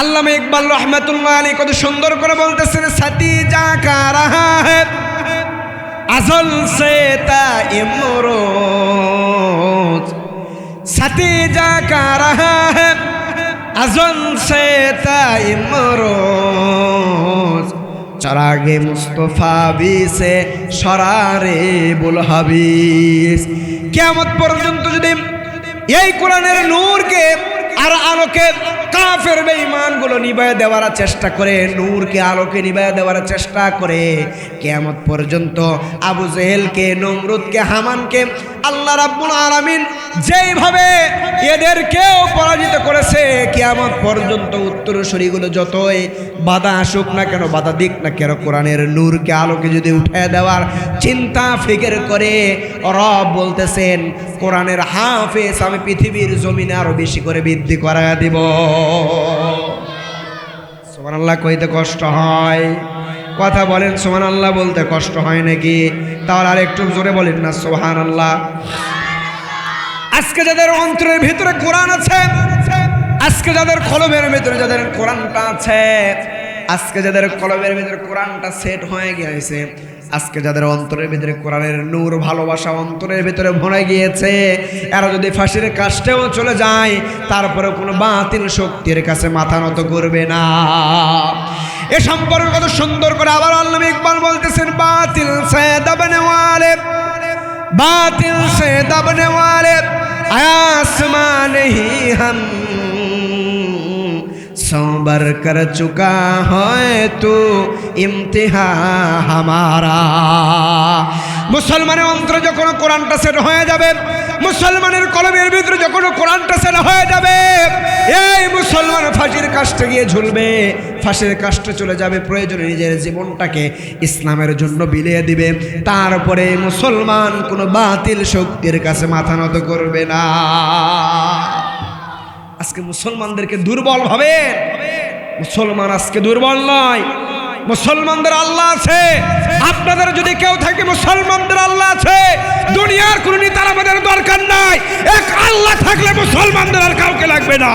আল্লামা ইকবাল রহমাতুল্লাহ আলী কত সুন্দর করে বলতেছেন সাথী যা কারা আজল সে তা ইমরোজ সাথী যা কারা আজল সে তা ইমরোজ চরাগে মুস্তফা বিশে সরারে বল হাবিস। কেমত পর্যন্ত যদি এই কোরআনের নূরকে আর আলোকে কাফের বেঈমানগুলো নিবায় দেওয়ার চেষ্টা করে, নূরকে আলোকে নিবায় দেওয়ার চেষ্টা করে, কেয়ামত পর্যন্ত আবু জেহেলকে, নমরুদকে, হামানকে আল্লাহ রাব্বুল আলামিন যেইভাবে এদেরকেও পরাজিত করেছে, কেয়ামত পর্যন্ত উত্তরসূরিগুলো যতই বাধা আসুক না কেন, বাধা দিক না কেন, কোরআনের নূরকে আলোকে যদি উঠে দেওয়ার চিন্তা ফিকের করে, রব বলতেছেন, কোরআনের হাফেজ আমি পৃথিবীর জমিনে আরও বেশি করে বৃদ্ধি করা দিব। সোমান আল্লাহ কইতে কষ্ট হয়। কথা বলেন সোমান আল্লাহ বলতে কষ্ট হয় নাকি? তাহলে আর একটু জোরে বলেন না সোহান আল্লাহ আজকে যাদের অন্তরের ভিতরে কোরআন আছে, আজকে যাদের কলমের ভিতরে যাদের কোরআনটা আছে, আজকে যাদের কলমের ভিতরে কোরআনটা সেট হয়ে গিয়েছে, আজকে যাদের অন্তরের ভিতরে কোরআনের নূর, ভালোবাসা অন্তরের ভিতরে ভরে গিয়েছে, এরা যদি ফাঁসির কাজটাও চলে যায় তারপরে কোনো বাতিল শক্তির কাছে মাথা নত করবে না। এ সম্পর্কে কত সুন্দর করে আবার আল্লাহ ইকবাল বলতেছেন, বাতিল সে দাবনে বাতিল সে দাবনে आसमान ही हम सोबर कर चुका है तू। ইমতেহা হামারা। মুসলমানের অন্তরে যখন কোরআনটা সেট হয়ে যাবে, মুসলমানের কলমের ভিতরে যখন কোরআনটা সেট হয়ে যাবে, এই মুসলমান ফাঁসির কাজটা গিয়ে ঝুলবে। ফাঁসির কাজটা চলে যাবে, প্রয়োজনে নিজের জীবনটাকে ইসলামের জন্য বিলিয়ে দিবে। তারপরে মুসলমান কোনো বাতিল শক্তির কাছে মাথা নত করবে না। আজকে মুসলমানদেরকে দুর্বল ভাবে মুসলমান আজকে দুর্বল নয়। মুসলমানদের আল্লাহ আছে। আপনাদের যদি কেউ থাকে মুসলমানদের আল্লাহ আছে, দুনিয়ার কোন নেতার আমাদের দরকার নাই। এক আল্লাহ থাকলে মুসলমানদের আর কাউকে লাগবে না।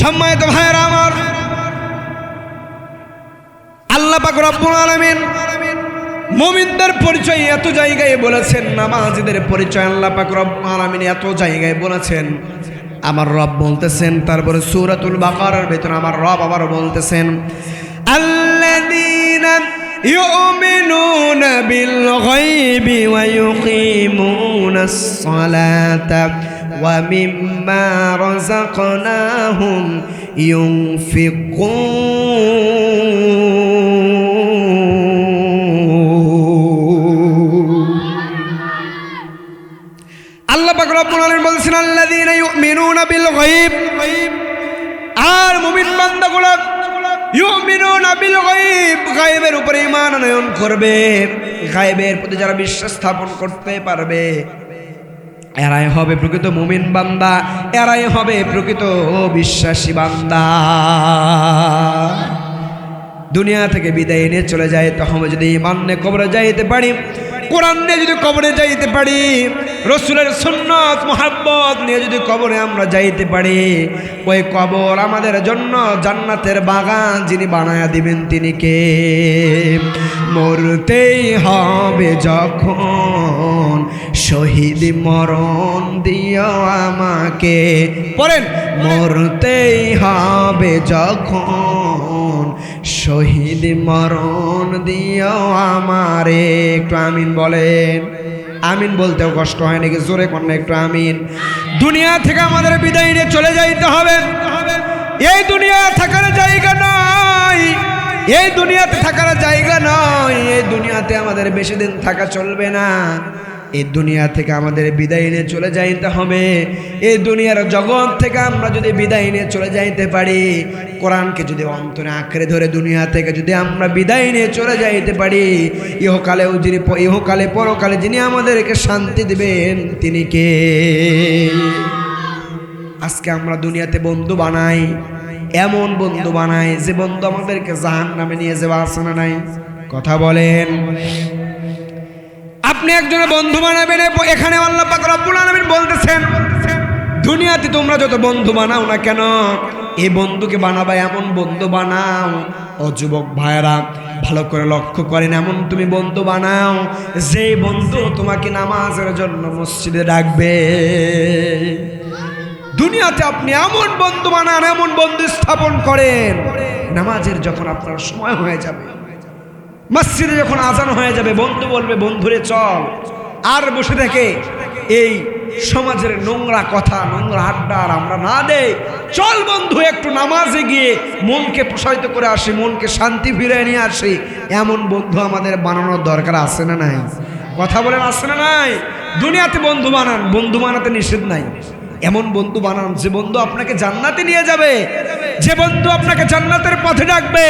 সম্মানিত ভাইয়েরা আমার, আল্লাহ পাক রব্বুল আলামিন মুমিনদের পরিচয় এত জায়গায় বলেছেন, নামাজিদের পরিচয় আল্লাহ পাক রব্বুল আলামিন এত জায়গায় বলেছেন। আমার রব বলতেছেন তারপরে সূরাতুল বাকারার ভিতরে আমার রব আবার বলতেছেন আল্লাযীনা يؤمنون بالغيب ويقيمون الصلاة ومما رزقناهم ينفقون আল্লাহ পাক রব্বুল আলামিন বলছেন আর বান্দাগুলো গায়বের উপরে আনয়ন করবে। গায়বের প্রতি যারা বিশ্বাস স্থাপন করতে পারবে, এরাই হবে প্রকৃত মুমিন বান্দা, এরাই হবে প্রকৃত বিশ্বাসী বান্দা। দুনিয়া থেকে বিদায় নিয়ে চলে যায় তখন যদি ইমান কবরে যাইতে পারি কোরআন নিয়ে যদি কবরে যাইতে পারি, রসুলের সুন্নত, মোহাব্বত নিয়ে যদি কবরে আমরা যাইতে পারি, ওই কবর আমাদের জন্য জান্নাতের বাগান যিনি বানায়া দিবেন তিনি কে? মরতেই হবে যখন শহীদ মরণ দিও আমাকে। পড়েন, মরতেই হবে যখন শহীদ মরণ দিও আমারে। একটু বলেন, আমিন বলতেও কষ্ট হয় নাকি? জোরে কন্যা একটু আমিন। দুনিয়া থেকে আমাদের বিদায় নিয়ে চলে যাইতে হবে। এই দুনিয়া থাকার জায়গা নয় এই দুনিয়াতে থাকার জায়গা নয় এই দুনিয়াতে আমাদের বেশি দিন থাকা চলবে না। এই দুনিয়া থেকে আমাদের বিদায় নিয়ে চলে যাইতে হবে। এই দুনিয়ার জগৎ থেকে আমরা যদি বিদায় নিয়ে চলে যাইতে পারি, কোরআনকে যদি অন্তরে আঁকড়ে ধরে দুনিয়া থেকে যদি আমরা বিদায় নিয়ে চলে যাইতে পারি, ইহকালেও যিনি ইহকালে, পরকালে যিনি আমাদেরকে শান্তি দিবেন, তিনি কে? আজকে আমরা দুনিয়াতে বন্ধু বানাই, এমন বন্ধু বানাই যে বন্ধু আমাদেরকে জাহান নামে নিয়ে যাওয়া আছে না নাই? কথা বলেন। আপনি একজনের বন্ধু বানাবেন এখানে আল্লাহ পাক রব্বুল আলামিন বলতেছেন, দুনিয়াতে তোমরা যত বন্ধু বানাও না কেন, এই বন্ধুকে বানাবা এমন বন্ধু বানাও, ও যুবক ভাইয়েরা, ভালো করে লক্ষ্য করেন, এমন তুমি বন্ধু বানাও, যে বন্ধু তোমাকে নামাজের জন্য মসজিদে ডাকবে। দুনিয়াতে আপনি এমন বন্ধু বানান, এমন বন্ধু স্থাপন করেন, নামাজের যখন আপনার সময় হয়ে যাবে মসজিদে যখন আজান হয়ে যাবে, বন্ধু বলবে, বন্ধুরে, চল। আর বসে থেকে এই সমাজের নোংরা কথা, নোংরা আড্ডা আর আমরা না দেই। চল বন্ধু, একটু নামাজে গিয়ে মনকে প্রসারিত করে আসি, মনকে শান্তি ফিরে নিয়ে আসি। এমন বন্ধু আমাদের বানানোর দরকার আছে না নাই? কথা বলেন, আছে না নাই? দুনিয়াতে বন্ধু বানান, বন্ধু বানাতে নিষেধ নাই। এমন বন্ধু বানান, যে বন্ধু আপনাকে জান্নাতে নিয়ে যাবে, যে বন্ধু আপনাকে জান্নাতের পথে ডাকবে,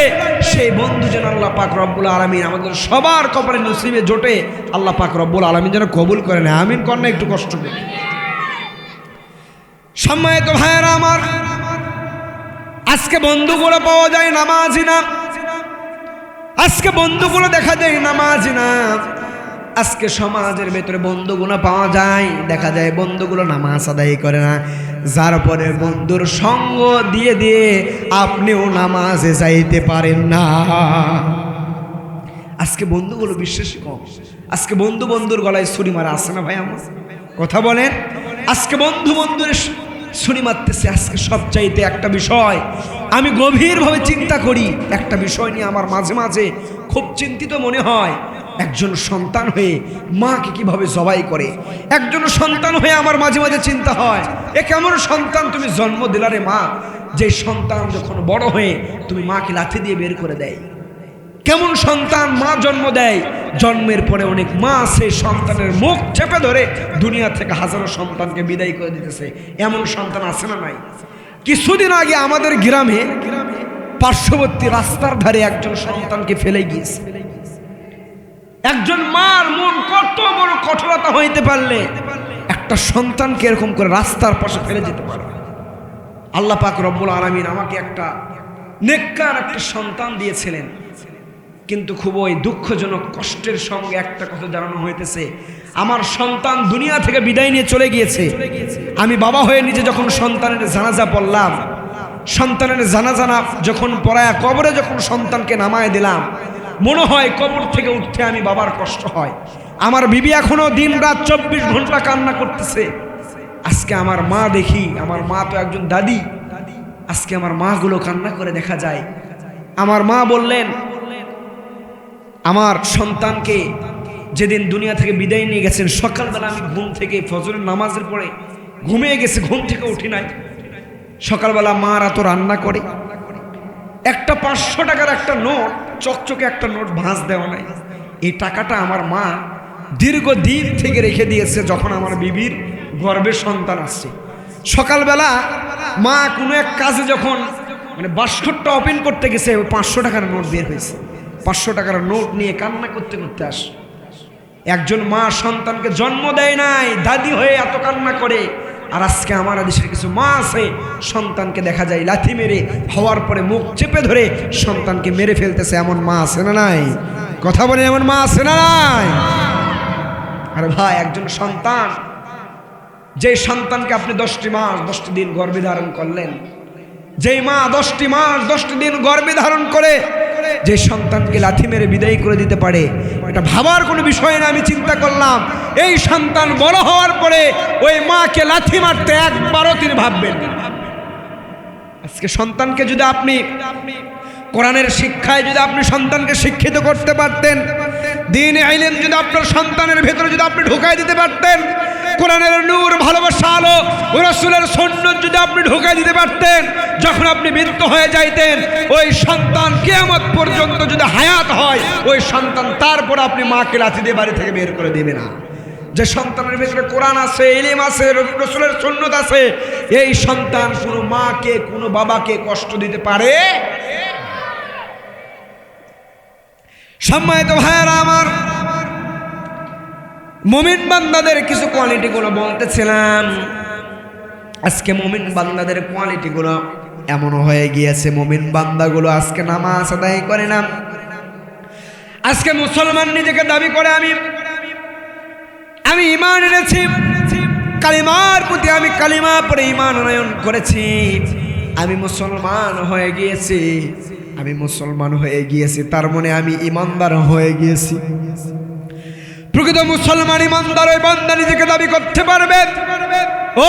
সেই বন্ধু যেন আল্লাহ পাক রব্বুল আলমিন আমাদের সবার কপালে নসিবে জোটে, আল্লাহ পাক রব্বুল আলমিন যেন কবুল করে নেয়। আমিন কর না, একটু কষ্ট করে। সম্মানিত ভাইয়েরা আমার, আজকে বন্ধুগুলো পাওয়া যায় নামাজি না। আজকে বন্ধুগুলো দেখা যায় নামাজি না। আজকে সমাজের ভেতরে বন্ধুগুলো পাওয়া যায়, দেখা যায় বন্ধুগুলো নামাজ আদায় করে না। যার পরে বন্ধুর সঙ্গ দিয়ে দিয়ে আপনিও নামাজে যাইতে পারেন না। আজকে বন্ধুগুলো বিশ্বাসী কম। আজকে বন্ধু বন্ধুর গলায় ছুরি মারা আসে না ভাই আমার? কথা বলেন। আজকে বন্ধু বন্ধুর ছুরি মারতেছে আজকে সব চাইতে একটা বিষয়। আমি গভীরভাবে চিন্তা করি, একটা বিষয় নিয়ে আমার মাঝে মাঝে খুব চিন্তিত মনে হয়। একজন সন্তান হয়ে মাকে কীভাবে জবাই করে? একজন সন্তান হয়ে আমার মাঝে মাঝে চিন্তা হয়, এ কেমন সন্তান তুমি জন্ম দিলারে মা? যে সন্তান যখন বড় হয়ে তুমি মাকে লাথি দিয়ে বের করে দেয়। কেমন সন্তান মা জন্ম দেয়? জন্মের পরে অনেক মা সে সন্তানের মুখ চেপে ধরে দুনিয়া থেকে হাজারো সন্তানকে বিদায় করে দিতেছে। এমন সন্তান আছে না নাই? কিছুদিন আগে আমাদের গ্রামে পার্শ্ববর্তী রাস্তার ধারে একজন সন্তানকে ফেলে গিয়েছে। একজন মার মন কত বড় কঠোরতা হইতে পারলে একটা সন্তানকে এরকম করে রাস্তার পাশে ফেলে যেতে পারে। আল্লাহ পাক রব্বুল আলমিন আমাকে একটা নেককার একটা সন্তান দিয়েছিলেন। কিন্তু খুবই দুঃখজনক কষ্টের সঙ্গে একটা কথা জানানো হইতেছে, আমার সন্তান দুনিয়া থেকে বিদায় নিয়ে চলে গিয়েছে। আমি বাবা হয়ে নিজে যখন সন্তানের জানাজা পড়লাম, সন্তানের জানাজানা যখন পড়ায় কবরে যখন সন্তানকে নামায় দিলাম মনে হয় কবর থেকে উঠতে আমি বাবার কষ্ট হয়। আমার বিবি এখনও দিন রাত চব্বিশ ঘণ্টা কান্না করতেছে। আজকে আমার মা দেখি, আমার মা তো একজন দাদি। আজকে আমার মাগুলো কান্না করে দেখা যায়। আমার মা বললেন, আমার সন্তানকে যেদিন দুনিয়া থেকে বিদায় নিয়ে গেছেন, সকালবেলা আমি ঘুম থেকে ফজরের নামাজের পরে ঘুমিয়ে গেছে, ঘুম থেকে উঠি নাই। সকালবেলা মা রাত রান্না করে। একটা পাঁচশো টাকার একটা নোট চকচকে একটা নোট ভাঁজ দেওয়া নাই। এই টাকাটা আমার মা দীর্ঘদিন থেকে রেখে দিয়েছে যখন আমার বিবির গর্বের সন্তান আসছে সকালবেলা মা কোনো এক কাজে যখন মানে বাস্কটটা ওপেন করতে গেছে পাঁচশো টাকার নোট বের হয়েছে। পাঁচশো টাকার নোট নিয়ে কান্না করতে করতে আস। একজন মা সন্তানকে জন্ম দেয় নাই, দাদি হয়ে এত কান্না করে আর আজকে আমার দেশের কিছু মা আছে, সন্তানকে দেখা যায় লাথি মেরে, হওয়ার পরে মুখ চেপে ধরে সন্তানকে মেরে ফেলতেছে এমন মা আছে না নাই? কথা বলে এমন মা আছে না নাই? আরে ভাই, একজন সন্তান, যে সন্তানকে আপনি দশটি মাস, দশটি দিন গর্ভে ধারণ করলেন, যেই মা দশটি মাস, দশটি দিন গর্ভে ধারণ করে যে সন্তানকে লাথি মেরে বিদায়ী করে দিতে পারে, এটা ভাবার কোনো বিষয় না, আমি চিন্তা করলাম এই সন্তান বড় হওয়ার পরে ওই মাকে লাথি মারতে একবারও তিনি ভাববেন। আজকে সন্তানকে যদি আপনি কোরআনের শিক্ষায় যদি আপনি সন্তানকে শিক্ষিত করতে পারতেন, দিন আইলেন যদি আপনার সন্তানের ভেতরে যদি আপনি ঢুকাই দিতে পারতেন কোরআনের নূর, ভালোবাসা আলো। রসুলের যদি আপনি ঢুকাই দিতে পারতেন, যখন আপনি বৃদ্ধ হয়ে যাইতেন, ওই সন্তান কেয়ামত পর্যন্ত যদি হায়াত হয়, ওই সন্তান তারপর আপনি মাকে লাথি দিয়ে বাড়ি থেকে বের করে দেবে না। যে সন্তানের ভেতরে কোরআন আছে, ইলিম আছে, রসুলের সন্ন্যত আছে, এই সন্তান কোনো মাকে, কোনো বাবাকে কষ্ট দিতে পারে? সম্মানিত ভাইয়ারা আমার মমিন বান্দাদের কিছু কোয়ালিটিগুলো বলতেছিলাম। আজকে মমিন বান্দাদের কোয়ালিটিগুলো এমন হয়ে গিয়েছে, মমিন বান্দাগুলো আজকে নামাজ আদায় করে না। আজকে মুসলমান নিজেকে দাবি করে, আমি আমি ইমান এনেছি, কালিমার প্রতি আমি কালিমা পরে ইমান আনয়ন করেছি। আমি মুসলমান হয়ে গিয়েছি, আমি মুসলমান হয়ে গিয়েছি, তার মনে আমি ইমানদার হয়ে গিয়েছি। প্রকৃত মুসলমান ইমানদার ওই বান্দা নিজেকে দাবি করতে পারবে?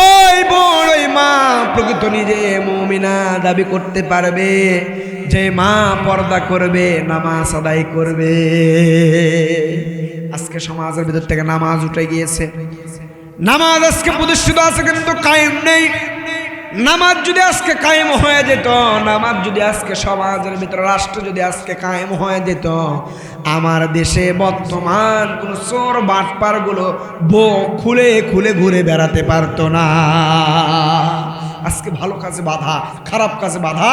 ওই বোন, ওই মা প্রকৃত নিজে মুমিনা দাবি করতে পারবে। যে মা পর্দা করবে, নামাজ আদায় করবে। আজকে সমাজের ভিতর থেকে নামাজ উঠে গিয়েছে। নামাজ আজকে প্রতিষ্ঠিত আছে, কিন্তু কায়েম নেই। নামাজ যদি আজকে কায়েম হয়ে যেত, নামাজ যদি আজকে সমাজের ভিতরে, রাষ্ট্র যদি আজকে কায়েম হয়ে যেত, আমার দেশে বর্তমান কোন চোর বাটপারগুলো বো খুলে খুলে ঘুরে বেড়াতে পারতো না। আজকে ভালো কাজে বাধা, খারাপ কাজে বাধা।